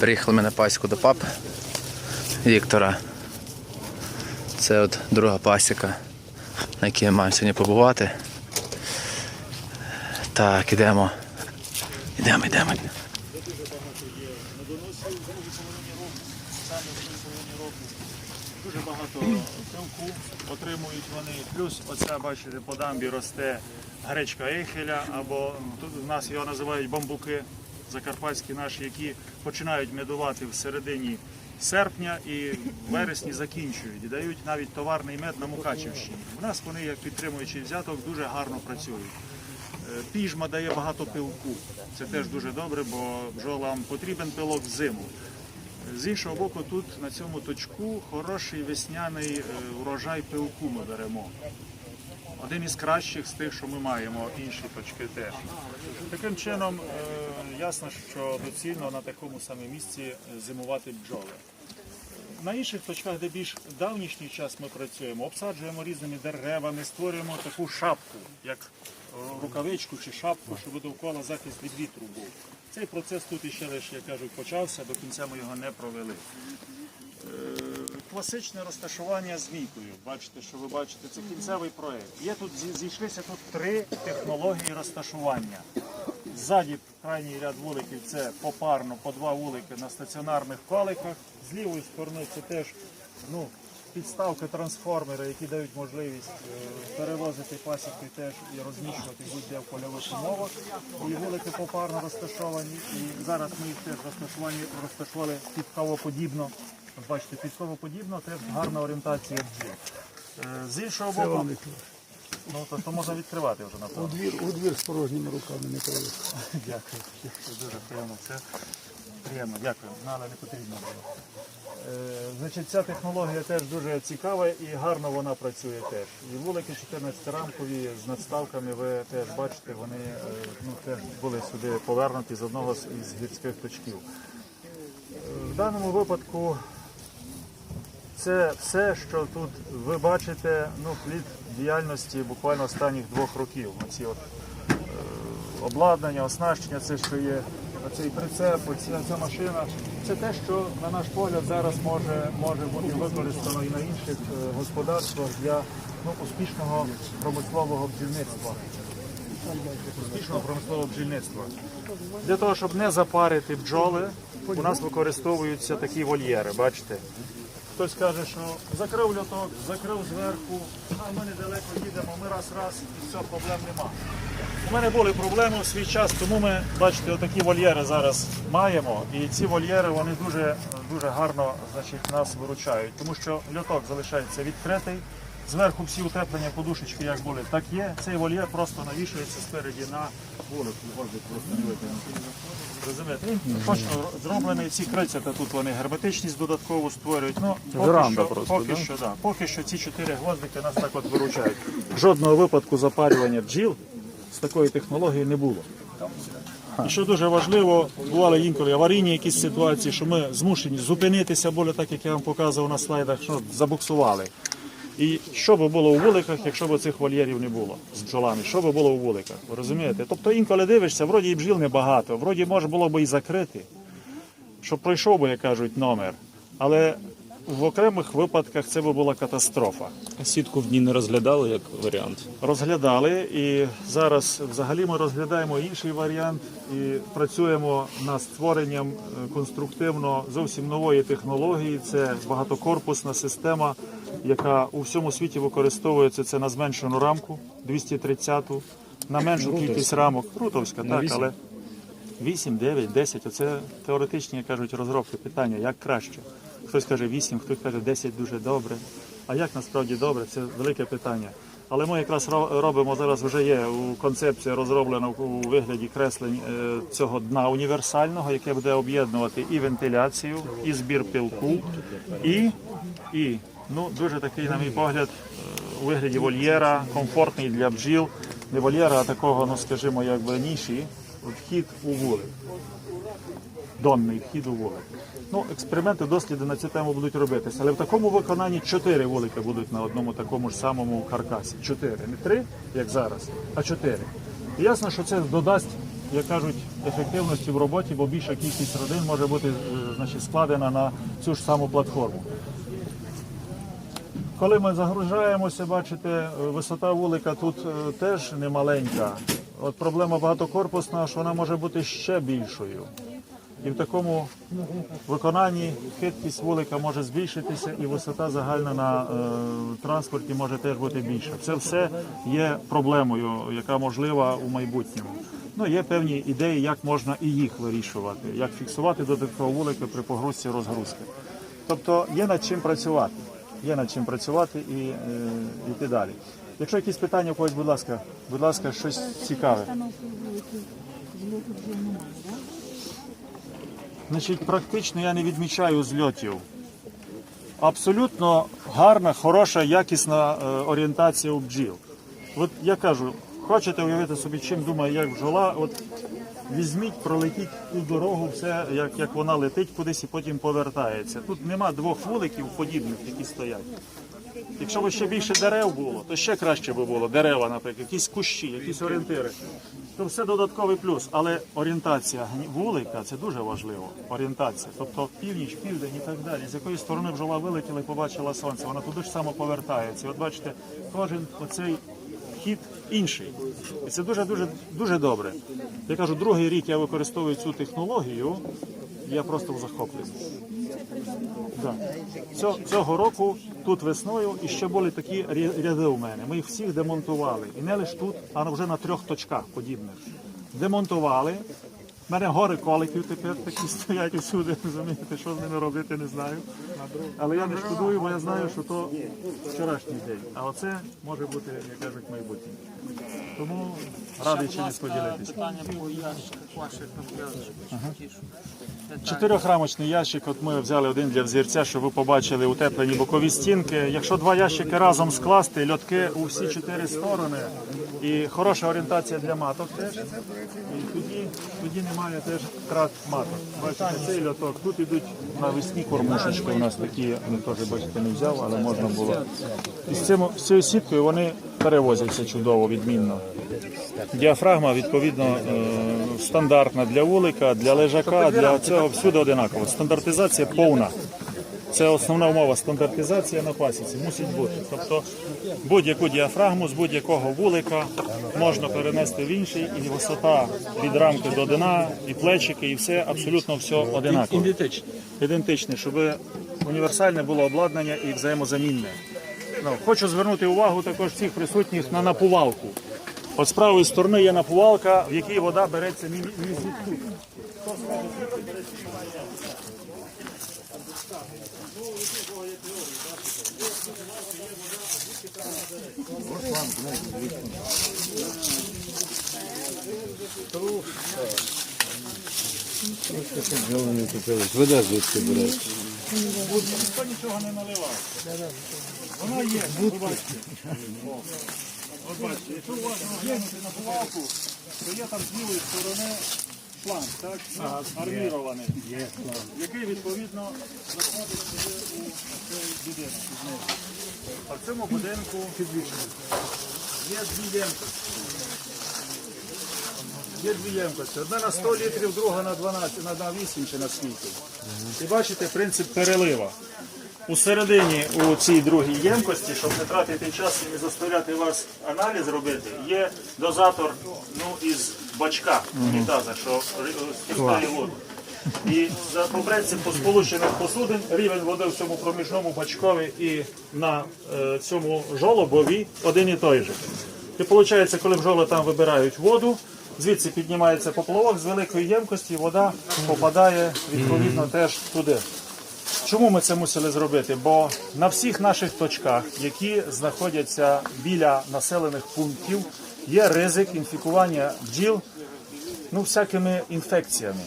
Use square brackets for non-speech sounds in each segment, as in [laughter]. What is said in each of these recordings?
Приїхали ми на пасіку до пап Віктора. Це от друга пасіка, на якій ми маємо сьогодні побувати. Так, ідемо. Ідемо, йдемо. Дуже багато пилку отримують вони. Плюс оця, бачите, по дамбі росте гречка ейхеля, або тут у нас його називають бамбуки закарпатські наші, які починають медувати в середині серпня і в вересні закінчують. І дають навіть товарний мед на Мукачівщині. У нас вони, як підтримуючий взяток, дуже гарно працюють. Е, Піжма дає багато пилку. Це теж дуже добре, бо бджолам потрібен пилок взиму. З іншого боку, тут на цьому точку хороший весняний е, урожай пилку ми беремо. Один із кращих з тих, що ми маємо, інші точки теж. Таким чином, е, ясно, що доцільно на такому саме місці е, зимувати бджоли. На інших точках, де більш давнішній час ми працюємо, обсаджуємо різними деревами, створюємо таку шапку, як е, рукавичку чи шапку, щоб довкола захист від вітру був. Цей процес тут іще лише, як кажуть, почався, до кінця ми його не провели. Класичне розташування змійкою. Бачите, що ви бачите, це кінцевий проєкт. Є тут зійшлися тут три технології розташування. Ззаді крайній ряд вуликів це попарно по два вулики на стаціонарних коликах. З лівої сторони це теж ну, підставки трансформери, які дають можливість е, перевозити пасіки теж і розміщувати будь-де в польових умовах. І вулики попарно розташовані. І зараз ми їх теж розташували підковоподібно. От Бачите, підковоподібно теж гарна орієнтація бджіл. Е, З іншого боку, ну, то, то можна відкривати вже напевно. У двір, у двір з порожніми руками не пройде. [laughs] Дякую. Це дуже приємно. Це приємно, дякую. Ну, але не потрібно було. Е, значить, ця технологія теж дуже цікава і гарно вона працює теж. І вулики 14-рамкові з надставками ви теж бачите, вони е, ну, теж були сюди повернуті з одного з із гірських точків. Е, В даному випадку це все, що тут ви бачите, ну, плід діяльності буквально останніх двох років. Оці от обладнання, оснащення, це що є цей прицеп, оця ця машина. Це те, що на наш погляд зараз може, може бути використано і на інших е, господарствах для ну, успішного промислового бджільництва. Успішного промислового бджільництва. Для того, щоб не запарити бджоли, у нас використовуються такі вольєри, бачите. Хтось каже, що закрив льоток, закрив зверху, а ми недалеко їдемо, ми раз-раз і все, проблем нема. У мене були проблеми в свій час, тому ми, бачите, отакі вольєри зараз маємо. І ці вольєри вони дуже, дуже гарно значить, нас виручають, тому що льоток залишається відкритий. Зверху всі утеплення подушечки, як були, так є. Цей вольєр просто навішується спереді на витягнутий. Розумієте? Точно зроблений, ці крицята тут вони герметичність додатково створюють. Ну, поки Веранда що, просто, поки, що, да. поки що ці чотири гвоздики нас так от виручають. Жодного випадку запарювання бджіл з такої технології не було. І що дуже важливо, бували інколи аварійні якісь ситуації, що ми змушені зупинитися, бо так як я вам показував на слайдах, що забуксували. І що би було у вуликах, якщо б цих вольєрів не було з бджолами? Що би було у вуликах? Ви розумієте? Тобто інколи дивишся, вроді і бджіл небагато, вроді може було б і закрити, щоб пройшов би, як кажуть, номер. Але в окремих випадках це би була катастрофа. Сітку в дні не розглядали як варіант. Розглядали і зараз взагалі ми розглядаємо інший варіант і працюємо над створенням е, конструктивно зовсім нової технології. Це багатокорпусна система, яка у всьому світі використовується це на зменшену рамку 230-ту, на меншу кількість рамок. Рутовська, так, але 8, 9, 10 оце теоретичні, кажуть, розробки питання, як краще. Хтось каже 8, хтось каже 10 дуже добре. А як насправді добре, це велике питання. Але ми якраз робимо зараз вже є у концепція розроблена у вигляді креслень е, цього дна універсального, яке буде об'єднувати і вентиляцію, і збір пилку, і, і ну, дуже такий, на мій погляд, е, у вигляді вольєра, комфортний для бджіл. Не вольєра, а такого, ну скажімо, якби ніші, вхід у вулик донний вхід у вулик. Ну, експерименти, досліди на цю тему будуть робитися. Але в такому виконанні чотири вулики будуть на одному такому ж самому каркасі. Чотири. Не три, як зараз, а чотири. І ясно, що це додасть як кажуть, ефективності в роботі, бо більша кількість родин може бути е, значить, складена на цю ж саму платформу. Коли ми загружаємося, бачите, висота вулика тут е, теж немаленька. От проблема багатокорпусна, що вона може бути ще більшою. І в такому виконанні хиткість вулика може збільшитися, і висота загальна на е, транспорті може теж бути більша. Це все є проблемою, яка можлива у майбутньому. Ну, є певні ідеї, як можна і їх вирішувати, як фіксувати додатково вулики при погрузці розгрузки. Тобто є над чим працювати. Є над чим працювати і е, йти далі. Якщо якісь питання у когось, будь ласка, будь ласка, щось цікаве. Значить, практично я не відмічаю зльотів. Абсолютно гарна, хороша, якісна е, орієнтація у бджіл. От я кажу, хочете уявити собі, чим думає, як бджола, от візьміть, пролетіть ту дорогу, все як, як вона летить кудись і потім повертається. Тут нема двох вуликів подібних, які стоять. Якщо б ще більше дерев було, то ще краще би було. Дерева, наприклад, якісь кущі, якісь орієнтири. То все додатковий плюс. Але орієнтація вулика це дуже важливо. Орієнтація. Тобто північ, південь і так далі. З якої сторони бджола вилетіла і побачила сонце, вона туди ж само повертається. От бачите, кожен оцей хід інший. І це дуже дуже добре. Я кажу, другий рік я використовую цю технологію. Я просто в захопленні. Да. Цього року тут весною і ще були такі ряди у мене. Ми їх всіх демонтували. І не лише тут, а вже на трьох точках подібних. Демонтували. У мене гори коликів тепер такі [laughs] стоять усюди, розумієте, що з ними робити, не знаю. Але я не шкодую, бо я знаю, що то вчорашній день. А оце може бути, як кажуть, майбутнє. Тому радий чимось поділитися. Питання по ящиках ваших. Чотирьохрамочний ящик, от ми взяли один для взірця, щоб ви побачили утеплені бокові стінки. Якщо два ящики разом скласти, льотки у всі чотири сторони і хороша орієнтація для маток теж. І тоді, тоді немає теж крат маток. Бачите, цей льоток. Тут йдуть навесні кормушечки. У нас такі, вони теж бачите, не взяв, але можна було. І з, цим, з цією сіткою вони перевозяться чудово, відмінно. Діафрагма відповідно е, стандартна для вулика, для лежака, для цього всюди одинаково. Стандартизація повна. Це основна умова. Стандартизація на пасіці мусить бути. Тобто будь-яку діафрагму з будь-якого вулика можна перенести в інший, і висота від рамки до дна, і плечики, і все абсолютно все одинаково. Ідентичне. Ідентичне, щоб універсальне було обладнання і взаємозамінне. Ну, хочу звернути увагу також всіх присутніх на напувалку. От з правої сторони є напувалка, в якій вода береться не, не звідки. Вода звідки бере. Ніхто нічого не наливав. Вона є, ви бачите. От бачите, якщо уважно глянути на пувалку, то є там з лівої сторони шланг, так? Армірований, який відповідно заходить сюди у цей будинок. А цьому будинку є дві ємкості. Є дві ємкості. Одна на 100 літрів, друга на 12, на 8 чи на скільки. І бачите принцип перелива. У середині у цій другій ємкості, щоб не тратити час і не заставляти вас аналіз робити, є дозатор ну, із бачка унітаза, що стікає воду. І за по принципу сполучених посудин рівень води в цьому проміжному бачкові і на е, цьому жолобові один і той же. І виходить, коли бджоли там вибирають воду, звідси піднімається поплавок з великої ємкості, вода попадає відповідно теж туди. Чому ми це мусили зробити? Бо на всіх наших точках, які знаходяться біля населених пунктів, є ризик інфікування бджіл ну, всякими інфекціями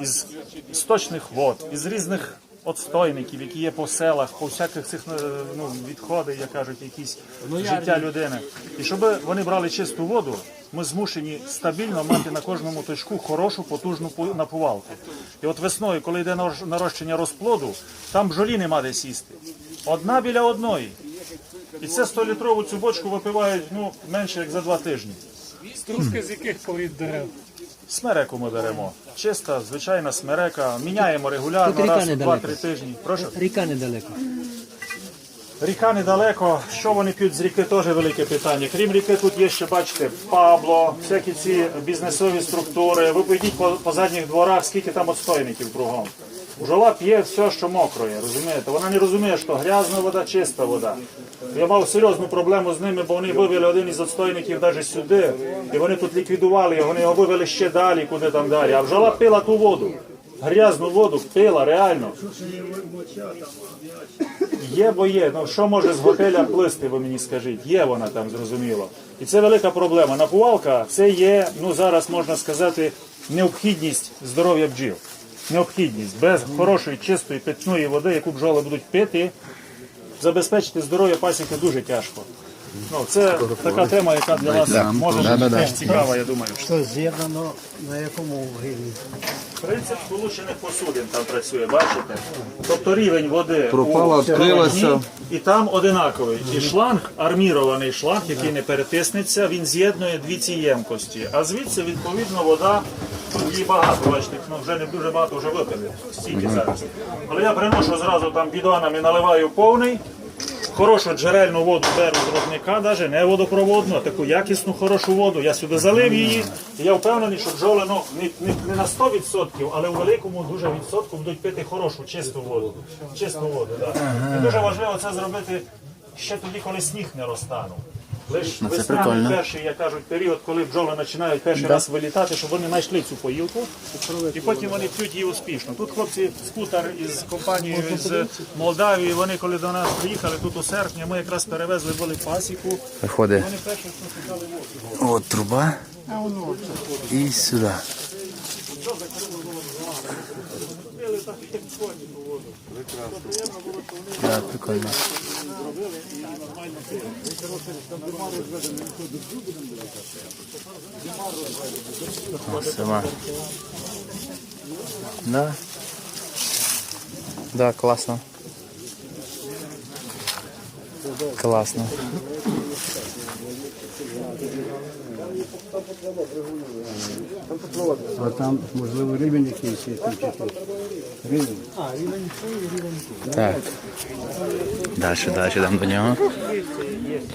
із сточних вод, із різних отстойників, які є по селах, по всяких цих е, ну, відходи, як кажуть, якісь життя людини. І щоб вони брали чисту воду, ми змушені стабільно мати на кожному точку хорошу потужну пу- напувалку. І от весною, коли йде нарощення розплоду, там бджолі нема де сісти. Одна біля одної. І це 100-літрову цю бочку випивають ну, менше як за два тижні. Стружки з яких порід дерев? Смереку ми беремо. Чиста, звичайна смерека. Міняємо регулярно, Тут ріка раз в недалеко. 2-3 тижні. Прошу. Ріка недалеко. Ріка недалеко. Що вони п'ють з ріки, теж велике питання. Крім ріки, тут є ще, бачите, Пабло, всякі ці бізнесові структури. Ви поїдіть по, по задніх дворах, скільки там отстойників кругом. Бджола п'є все, що мокроє, розумієте? Вона не розуміє, що грязна вода, чиста вода. Я мав серйозну проблему з ними, бо вони вивели один із отстойників навіть сюди, і вони тут ліквідували його, вони його вивели ще далі, куди там далі. А бджола пила ту воду. Грязну воду пила, реально. Є, бо є. Ну що може з готеля плисти, ви мені скажіть? Є вона там, зрозуміло. І це велика проблема. Напувалка це є, ну зараз можна сказати, необхідність здоров'я бджіл. Необхідність. Без хорошої, чистої питної води, яку бджоли будуть пити, забезпечити здоров'я пасіки дуже тяжко. Ну, це така тема, яка для вас може бути теж цікава, я думаю. Що з'єднано на якому рівні? Принцип сполучених посудин там працює, бачите? Тобто рівень води Пропала, у відкрилася. і там одинаковий. І шланг, армірований шланг, який не перетиснеться, він з'єднує дві ці ємкості. А звідси, відповідно, вода, тут її багато, бачите, ну вже не дуже багато вже випили, стільки зараз. Але я приношу зразу там бідонами, наливаю повний. Хорошу джерельну воду беру з родника, навіть не водопроводну, а таку якісну хорошу воду. Я сюди залив її. І я впевнений, що бджоли ну, не, не, не на 100%, але у великому дуже відсотку будуть пити хорошу, чисту воду. Чисту воду, да. І дуже важливо це зробити ще тоді, коли сніг не розтанув. Ну, це весняний прикольно. перший, як кажуть, період, коли бджоли починають перший раз вилітати, щоб вони знайшли цю поїлку, і потім вони п'ють її успішно. Тут хлопці скутер із компанією з Молдавії, вони коли до нас приїхали тут у серпні, ми якраз перевезли були пасіку. Виходить Вони перше, що шукали воду. от труба і сюди. Да, прикольно. О, Сама. Да. Да, классно. Классно. А там, можливо, рівень якийсь є там чи тут. Рівень. Так. Далі, далі йдемо до нього.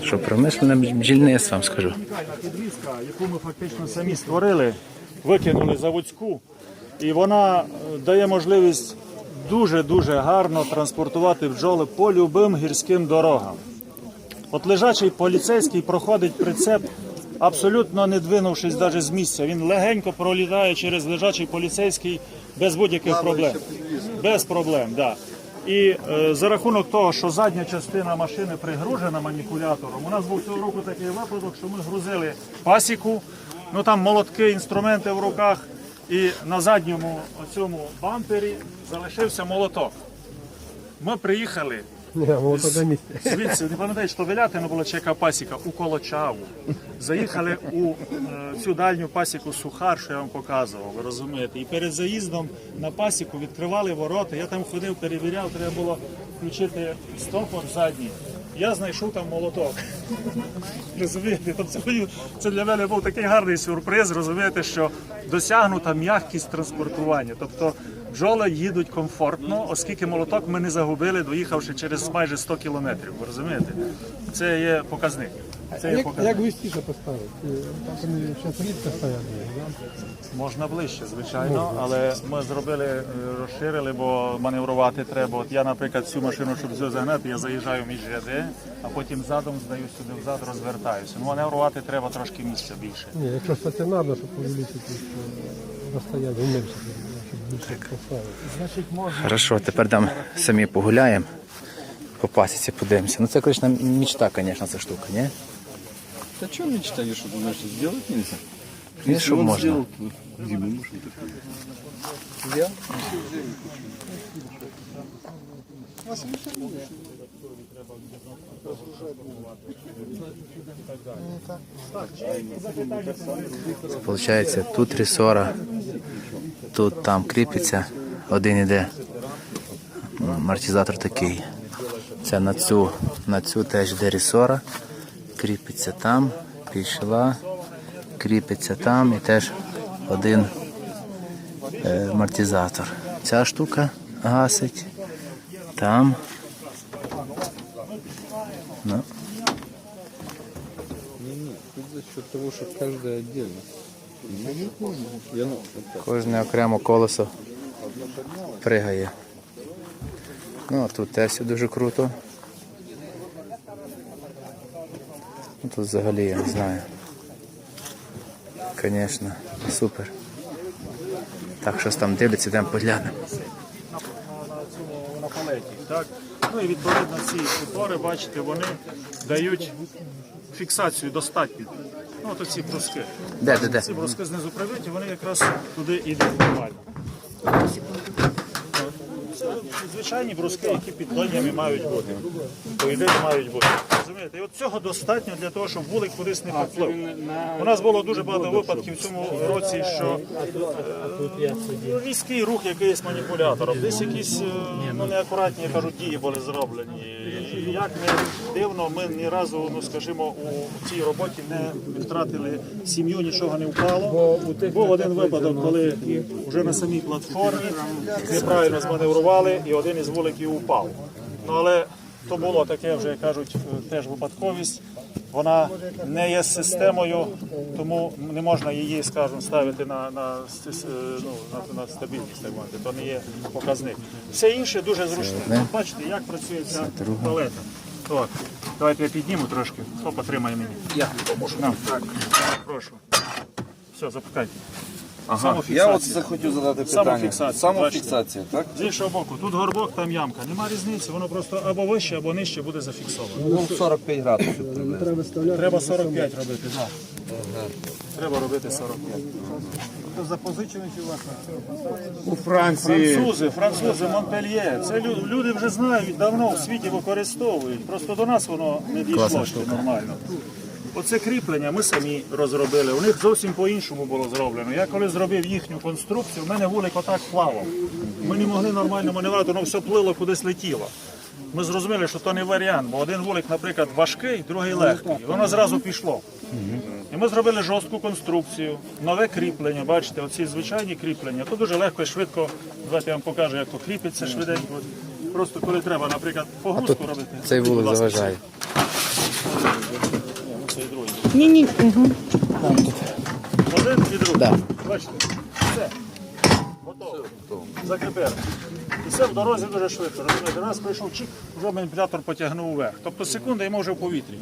Що промишлене бджільництво, вам скажу. Підвізка, яку ми фактично самі створили, викинули заводську, і вона е, дає можливість дуже-дуже гарно транспортувати бджоли по любим гірським дорогам. От лежачий поліцейський проходить прицеп, абсолютно не двинувшись навіть з місця. Він легенько пролітає через лежачий поліцейський без будь-яких проблем. Без проблем, так. Да. І е, за рахунок того, що задня частина машини пригружена маніпулятором, у нас був цього року такий випадок, що ми грузили пасіку, ну там молотки, інструменти в руках, і на задньому цьому бампері залишився молоток. Ми приїхали. Звідси, не пам'ятаєш, що Велятина була чи яка пасіка у Колочаву. Заїхали у е, цю дальню пасіку Сухар, що я вам показував, ви розумієте. І перед заїздом на пасіку відкривали ворота. Я там ходив, перевіряв, треба було включити стопор задній. Я знайшов там молоток. Розумієте? Тобто це- для мене був такий гарний сюрприз, розумієте, що досягнута м'якість транспортування. Тобто бджоли їдуть комфортно, оскільки молоток ми не загубили, доїхавши через майже 100 кілометрів. Ви розумієте? Це є показник. Це є показник. Як вистіше поставити? Так вони зараз рідко стоять. Можна ближче, звичайно, але ми зробили, е, розширили, бо маневрувати треба. От я, наприклад, цю машину, щоб цю загнати, я заїжджаю між ряди, а потім задом здаю сюди взад, розвертаюся. Ну, маневрувати треба трошки місця більше. Ні, якщо стаціонарно, щоб увеличити е, розстояння, уменьшити, щоб більше поставити. Значить, можна. Хорошо, тепер там самі погуляємо. По пасіці подивимося. Ну це, звісно, мечта, звісно, ця штука, ні? Да что мечтаешь, что думаешь, сделать нельзя? Ну, що он можна. сделал, мы можем такое? Получається, тут ресора, тут там кріпиться, один іде. Амортизатор такий. Це на цю, на цю теж йде ресора. Кріпиться там, пішла, кріпиться там і теж один е, амортизатор. Ця штука гасить. Там. Ну, так. кожне окремо колесо пригає. Ну, а тут теж дуже круто. Ну, тут взагалі я не знаю. Звісно, супер. Так, щось там дивляться, йдемо поглянемо. на палеті. Так? Ну і відповідно ці упори, бачите, вони дають фіксацію достатньо. Ну, от оці бруски. Де, де, де? Ці бруски знизу привиті, вони якраз туди йдуть нормально. Це звичайні бруски, які під линіями мають бути. По ідеї мають бути. Розумієте? І от цього достатньо для того, щоб вулик кудись не поплив. У нас було дуже багато випадків в цьому році, що е, різкий рух якийсь маніпулятором, десь якісь е, ну, неакуратні я кажу, дії були зроблені. І як не дивно, ми ні разу, ну скажімо, у цій роботі не втратили сім'ю, нічого не впало. Був один випадок, коли вже на самій платформі неправильно зманеврували і один із вуликів упав. Ну але то було таке, вже кажуть, е, теж випадковість. Вона не є системою, тому не можна її, скажімо, ставити на, на, е, ну, на, на стабільність, так. То не є показник. Все інше дуже зручне. От бачите, як працює ця палета. Так, давайте я підніму трошки. Хто потримає мені? Я поможу. Так. Прошу. Все, запускайте. Ага. Я от це хотів задати питання. Самофіксація, Самофіксація, так? З іншого боку, тут горбок, там ямка. Нема різниці, воно просто або вище, або нижче буде зафіксовано. Ну, 45 градусів приблизно. Треба 45 робити, так. Треба робити 45. У Франції Французи, французи, Монпельє. Це лю- люди вже знають, давно в світі використовують. Просто до нас воно не дійшло ще нормально. Оце кріплення ми самі розробили. У них зовсім по-іншому було зроблено. Я коли зробив їхню конструкцію, в мене вулик отак плавав. Ми не могли нормально маневрувати, воно все плило, кудись летіло. Ми зрозуміли, що то не варіант, бо один вулик, наприклад, важкий, другий легкий. І воно зразу пішло. І ми зробили жорстку конструкцію, нове кріплення. Бачите, оці звичайні кріплення. То дуже легко і швидко. Давайте я вам покажу, як то кріпиться швиденько. Просто коли треба, наприклад, погрузку робити. Цей вулик заважає. Ні, ні. Угу. Один і другий. Да. Бачите, все. Готово. Закріпили. І все в дорозі дуже швидко. Розумієте, раз прийшов чик, вже маніпулятор потягнув вверх. Тобто секунда і ми вже в повітрі.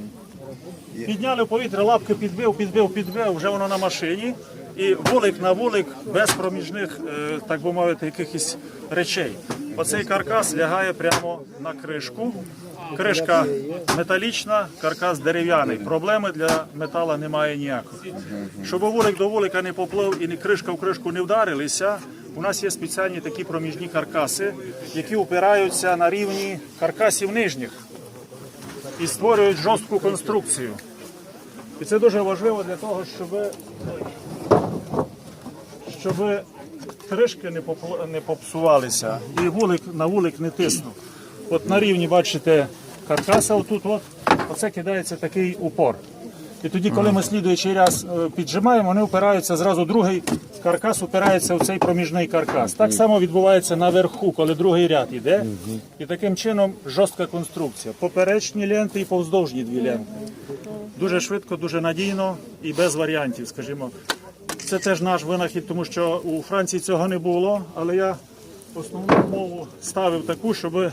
Підняли в повітря, лапки підбив, підбив, підбив, вже воно на машині. І вулик на вулик без проміжних, е, так би мовити, якихось речей. Оцей каркас лягає прямо на кришку. Кришка металічна, каркас дерев'яний. Проблеми для метала немає ніякої. Щоб вулик до вулика не поплив і кришка в кришку не вдарилися, у нас є спеціальні такі проміжні каркаси, які опираються на рівні каркасів нижніх і створюють жорстку конструкцію. І це дуже важливо для того, щоб, щоб кришки не, не попсувалися і вулик на вулик не тиснув. От на рівні, бачите, каркаса отут, от, оце кидається такий упор. І тоді, коли ми слідуючий раз е, піджимаємо, вони опираються зразу другий каркас опирається в цей проміжний каркас. Так само відбувається наверху, коли другий ряд йде. І таким чином жорстка конструкція. Поперечні ленти і повздовжні дві ленти. Дуже швидко, дуже надійно і без варіантів, скажімо. Це теж наш винахід, тому що у Франції цього не було, але я основну умову ставив таку, щоб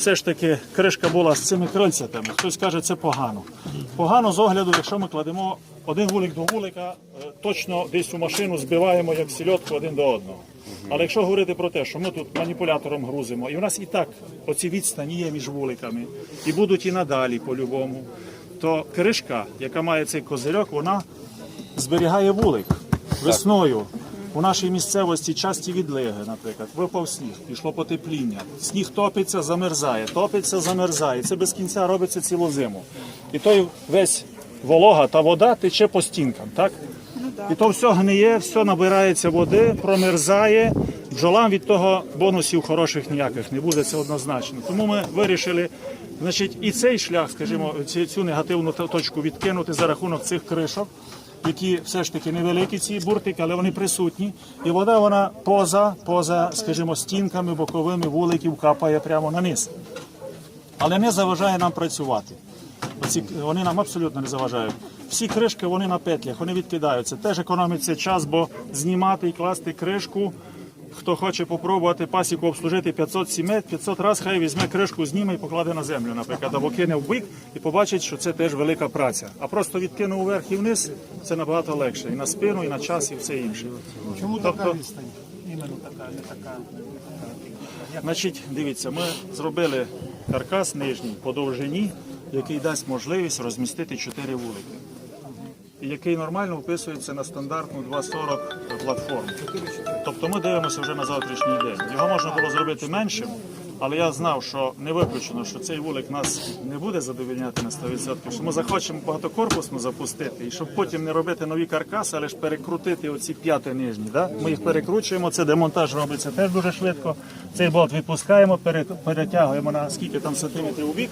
все ж таки кришка була з цими крильцятами. Хтось каже, це погано. Погано з огляду, якщо ми кладемо один вулик до вулика, е, точно десь у машину збиваємо як сільотку один до одного. Але якщо говорити про те, що ми тут маніпулятором грузимо, і у нас і так оці відстані є між вуликами, і будуть і надалі по-любому, то кришка, яка має цей козирьок, вона зберігає вулик весною. У нашій місцевості часті відлиги, наприклад, випав сніг, пішло потепління. Сніг топиться, замерзає, топиться, замерзає. Це без кінця робиться цілу зиму. І той весь волога та вода тече по стінкам, так? І то все гниє, все набирається води, промерзає. Бджолам від того бонусів хороших ніяких не буде, це однозначно. Тому ми вирішили, значить, і цей шлях, скажімо, цю негативну точку відкинути за рахунок цих кришок. Які все ж таки невеликі ці буртики, але вони присутні. І вода вона поза, поза, скажімо, стінками боковими вуликів капає прямо на низ. Але не заважає нам працювати. Оці, вони нам абсолютно не заважають. Всі кришки вони на петлях, вони відкидаються. Теж економиться час, бо знімати і класти кришку. Хто хоче попробувати пасіку обслужити 500 сімей, 500 разів хай візьме кришку, зніме і покладе на землю, наприклад, або кине в бик і побачить, що це теж велика праця. А просто відкинув вверх і вниз це набагато легше. І на спину, і на час, і все інше. Чому Тобто- така відстань? Іменно така, не така. Значить, дивіться, ми зробили каркас нижній по довжині, який дасть можливість розмістити 4 вулики. Який нормально вписується на стандартну 240 платформу. Тобто ми дивимося вже на завтрашній день. Його можна було зробити меншим, але я знав, що не виключено, що цей вулик нас не буде задовільняти на 100%, що ми захочемо багатокорпусно запустити, і щоб потім не робити нові каркаси, але ж перекрутити оці п'яти нижні. Да? Ми їх перекручуємо, це демонтаж робиться теж дуже швидко. Цей болт відпускаємо, перетягуємо на скільки там сантиметрів у бік.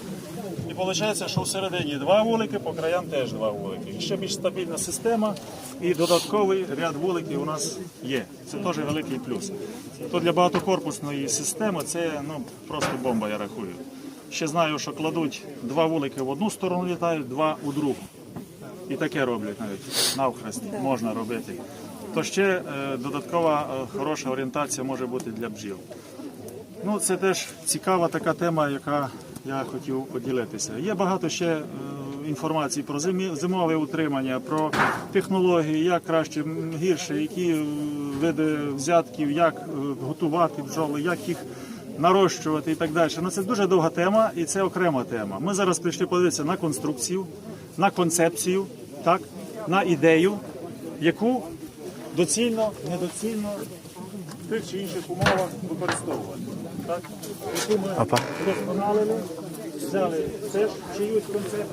Виходить, що всередині два вулики, по краям теж два вулики. І ще більш стабільна система і додатковий ряд вуликів у нас є. Це теж великий плюс. То для багатокорпусної системи це ну, просто бомба, я рахую. Ще знаю, що кладуть два вулики в одну сторону літають, два у другу. І таке роблять навіть навхрест можна робити. То ще е, додаткова е, хороша орієнтація може бути для бджіл. Ну, це теж цікава така тема, яка я хотів поділитися. Є багато ще е, інформації про зимове утримання, про технології, як краще, гірше, які е, види взятків, як е, готувати бджоли, як їх нарощувати і так далі. Ну, це дуже довга тема і це окрема тема. Ми зараз прийшли подивитися на конструкцію, на концепцію, так, на ідею, яку доцільно, недоцільно в тих чи інших умовах використовувати. Так? Яку ми Опа. вдосконалили, взяли теж чиюсь концепцію,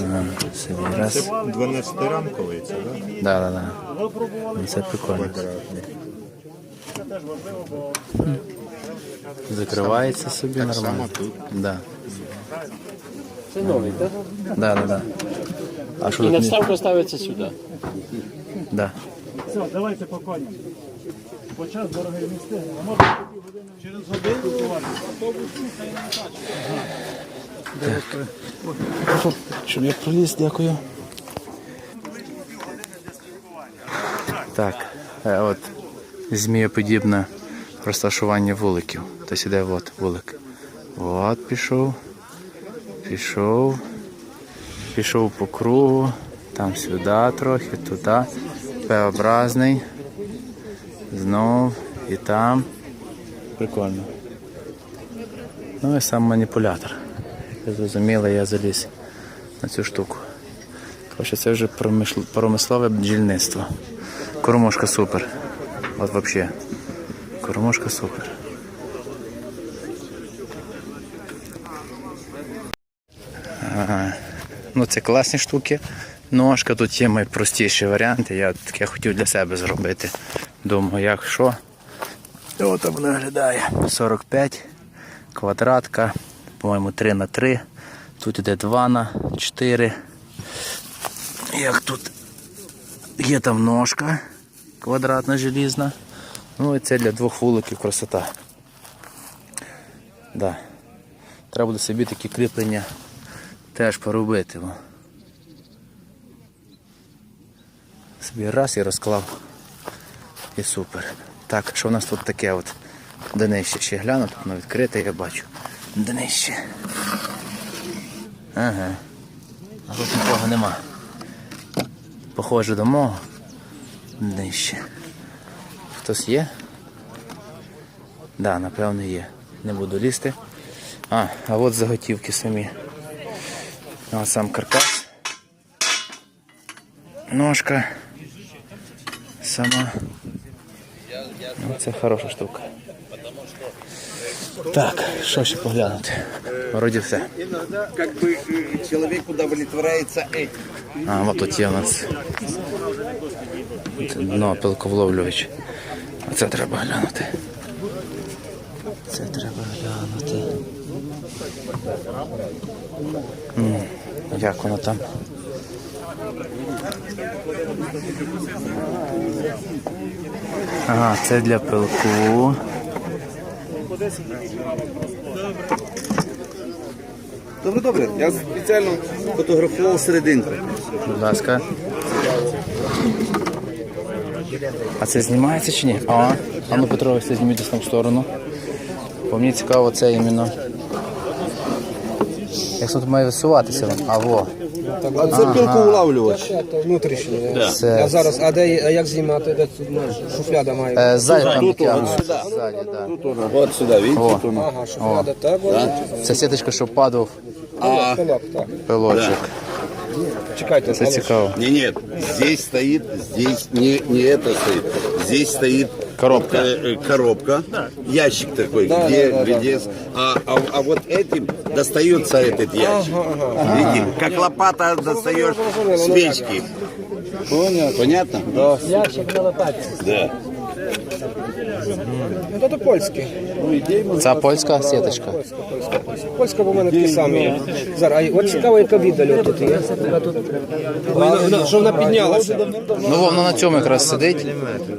Ага, собі раз. 12-рамковий це, так? Да, да, да. випробували. Це прикольно. Це теж важливо, бо Закривається собі нормально. Да. Це новий, так? Да, да, да. А що І тут? надставка ставиться сюди. Да. все, давайте по коням. Бо час дорогий не встигне. А може через годину готувати? Щоб я проліз, дякую. Так, е, от змієподібне розташування вуликів. Тобто іде от вулик. От пішов. Пішов. Пішов по кругу. Там сюди трохи, туди. П-образний. Знов і там. Прикольно. Ну і сам маніпулятор. Як ви зрозуміли, я заліз на цю штуку. Коротше, це вже промислове бджільництво. Кормушка супер. От взагалі. Кормушка супер. Ага. Ну, це класні штуки. Ножка, тут є найпростіші варіанти. Я таке хотів для себе зробити. Думаю, як що. І от так виглядає. 45 квадратка, по-моєму, 3 на 3. Тут іде 2 на 4. Як тут є там ножка квадратна желізна. Ну і це для двох вуликів красота. Да. Треба буде собі такі кріплення теж поробити. Собі раз і розклав. І супер. Так, що в нас тут таке от днище ще гляну, тут воно відкрите, я бачу. Днище. Ага. А тут нікого нема. Похоже до мого. Днище. Хтось є? Да, напевно є. Не буду лізти. А, а от заготівки самі. А сам каркас. Ножка. Сама. Ну, це хороша штука. Так, що ще поглянути? Вроді все. Как бы э, человек удовлетворяется этим. А, от тут є у нас Це дно пилковловлювач. А це треба глянути. Це треба глянути. М, Як воно там? Ага, це для пилку. Добре, добре. Я спеціально фотографував серединку. Будь ласка. А це знімається чи ні? А, а ну Петрович, це зніміть десь там в сторону. Бо мені цікаво це іменно. Як тут має висуватися? А во. А це пілку улавлювач. Внутрішній. Це А зараз, а де а як знімати? Де тут ну, шуфляда має? е, ззаді там Тут ззаді, да. От сюди, видите? Ага, шуфляда, так, да. це сіточка, щоб падав Пилок, так. пилочок. Чекайте, Це цікаво. не, нет, здесь стоит, здесь не, не это стоит. Здесь стоит Коробка. э, коробка, ящик такой, Да, где, да, да, где а, а, а вот этим достается этот ящик. Видите, как лопата достаешь свечки. Понятно. Понятно? Да. Ящик на лопаті. Да. Ну, то польський. Це польська сіточка. Польська, польська, польська. Польська, бо в мене такі самі. Зараз, а от цікаво, яка віддаль тут є. Вона- вона- Що вона піднялася? Ну воно на цьому якраз сидить.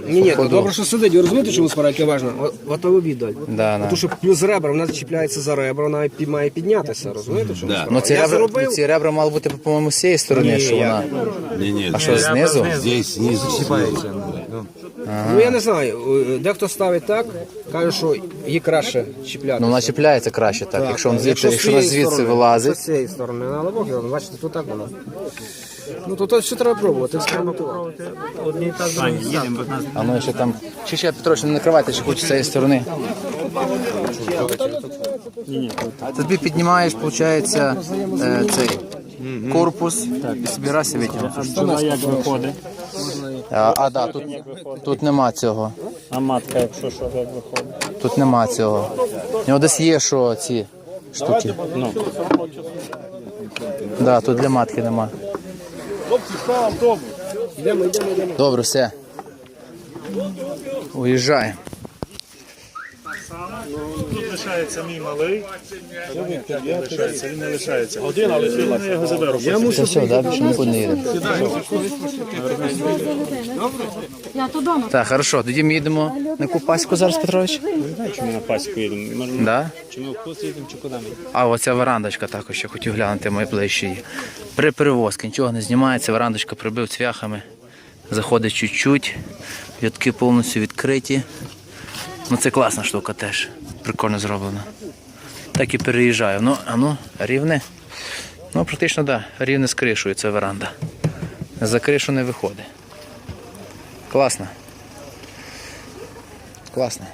Ні, ні, добре, що сидить. Ви розумієте, чому справа, яке важливо? От- Готову віддаль. Да, да. Тому що плюс ребра, вона чіпляється за ребра, вона пі- має піднятися, розумієте? Чому справа? Ну ці Я ребра, зробив, ці ребра мали бути, по-моєму, з цієї сторони, що вона. Не, не, А що, знизу? здесь снизу. Ну я не знаю, е, дехто ставить так, каже, що її краще чіпляти. Ну вона чіпляється краще так. Якщо він звідси, якщо вона звідси З вилазить. цієї сторони, але Бог його, бачите, тут так воно. Ну то, то що треба пробувати, експериментувати. Одні другі А ну ще там. Ще ще Петрович, не накривайте, ще хоч з цієї сторони. Ти тобі піднімаєш, виходить, е, цей корпус і собі раз і як виходить. А, а да, тут, тут нема цього. А матка, якщо що, як виходить. Тут нема цього. У нього десь є, що ці штуки. Ну. Да, тут для матки нема. Добре, все. Уїжджаємо. Тут лишається мій малий. Він лишається, він не лишається. Один, але я його заберу. Це все, да? більше нікуди не їдемо. Я то дома. Так, хорошо, тоді ми їдемо на Купаську зараз, Петрович. Чому на паську їдемо? Може, Да? Чи ми в кус їдемо, чи куди ми? А оця верандочка також ще хотів глянути мої ближчі. її. При перевозці нічого не знімається, верандочка прибив цвяхами. Заходить чуть-чуть, в'ятки повністю відкриті. Ну це класна штука теж. Прикольно зроблена. Так і переїжджаю. Ну, а ну, рівне. Ну, практично так, да, рівне з кришою ця веранда. За кришу не виходить. Класно. Класно.